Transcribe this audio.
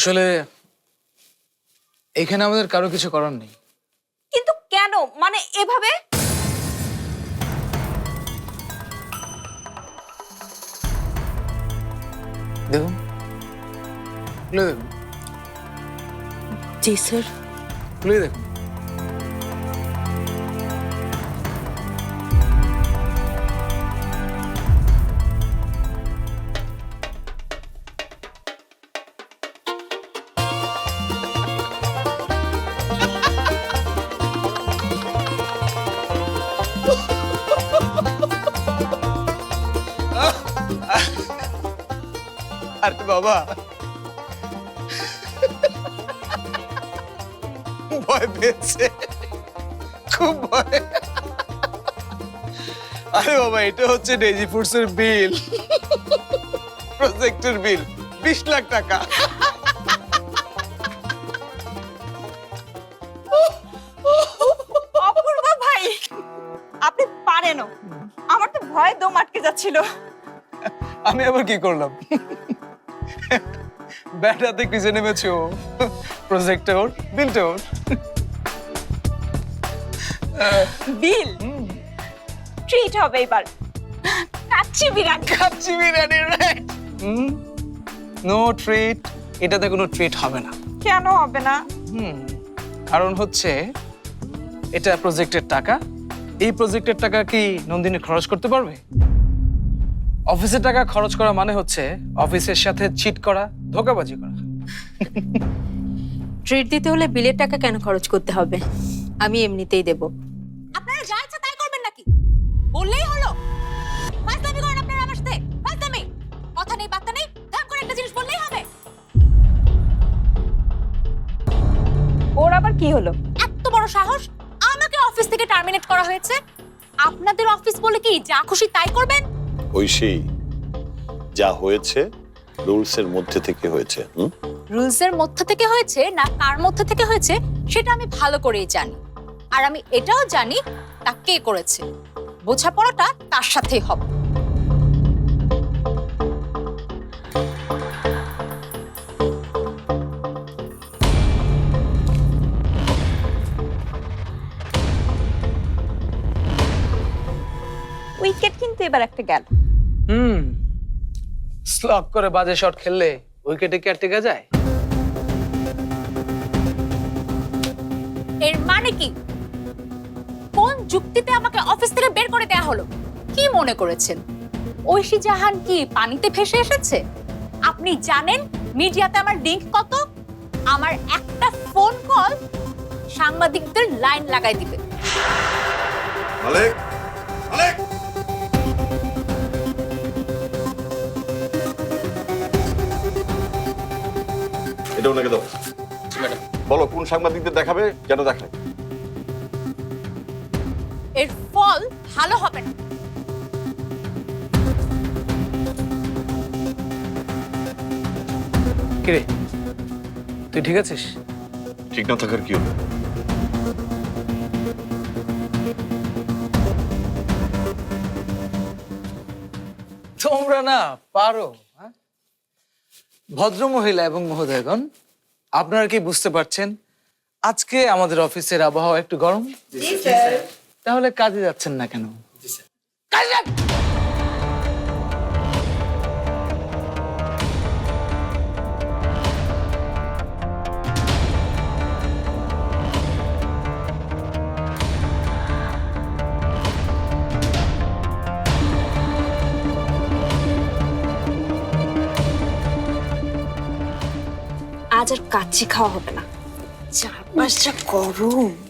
আসলে এখানে আমাদের কারও কিছু করার নেই। কিন্তু কেন? মানে এভাবে? দেখুন। খুলে দেখুন। জি স্যার। খুলে দেখুন। আরে বাবা। ভয় পেয়েছে। খুব ভয়। আরে বাবা এটা হচ্ছে ডেজি ফুডসের বিল প্রজেক্টের বিল বিশ লাখ টাকা। অপূর্ব ভাই আপনি পারেনও। আমার তো ভয়ে দম আটকে যাচ্ছিল। আমি আবার কি করলাম? ব্যাটাতে কিসে নেমেছে ও। প্রজেক্টে ওর বিলটা ওর। বিল? ট্রিট হবে এবার। Kacchi biryani kacchi biryani right no treat এটাতে কোনো ট্রিট হবে না। কেন হবে না? হুম। কারণ হচ্ছে এটা প্রজেক্টের টাকা। এই প্রজেক্টের টাকা কি নন্দিনী খরচ করতে পারবে? অফিসের টাকা খরচ করা মানে হচ্ছে অফিসের সাথে চিট করা ধোকাবাজি করা। ট্রিট দিতে হলে বিলের টাকা কেন খরচ করতে হবে? আমি এমনিতেই দেব। আপনারা যা ইচ্ছা তাই করবেন নাকি? বললেই হলো। ফাজলামি করেন আপনারা আমার সাথে। ফাজলামি। কথা নেই বার্তা নেই ধাম করে একটা জিনিস বললেই হবে। ওর আবার কি হলো? এত বড় সাহস। আমাকে অফিস থেকে টার্মিনেট করা হয়েছে। আপনাদের অফিস বলে কি যা খুশি তাই করবেন? ঐশী, যা হয়েছে রুলসের মধ্যে থেকে হয়েছে রুলসের মধ্যে থেকে হয়েছে না কার মধ্যে থেকে হয়েছে, সেটা আমি ভালো করেই জানি। আর আমি এটাও জানি তা কে করেছে। বোঝাপড়াটা তার সাথেই হবে। উইকেট কিন্তু এবার একটা গেল। হুম স্লক করে বাজে শট খেললে উইকেটে কি আর টেকা যায়? এর মানে কি? কোন যুক্তিতে আমাকে অফিস থেকে বের করে দেয়া হলো? কি মনে করেছেন? ঐশী জাহান কি পানিতে ভেসে এসেছে? আপনি জানেন মিডিয়াতে আমার লিঙ্ক কত? আমার একটা ফোন কল সাংবাদিকদের লাইন লাগাই দিবে। মালিক মালিক! এটা ওনাকে দাও। বলো কোন সাংবাদিকদের দেখাবে কেন দেখায় এর ফল ভালো হবে না। কিরে তুই ঠিক আছিস? ঠিক না থাকার কি হলো? তোমরা না পারো। হ্যাঁ? ভদ্র মহিলা এবং মহোদয়গণ আপনারা কি বুঝতে পারছেন আজকে আমাদের অফিসের আবহাওয়া একটু গরম? তাহলে কাজে যাচ্ছেন না কেন? কাজে আজ আর কাচ্চি খাওয়া হবে না। চারপাশটা গরম।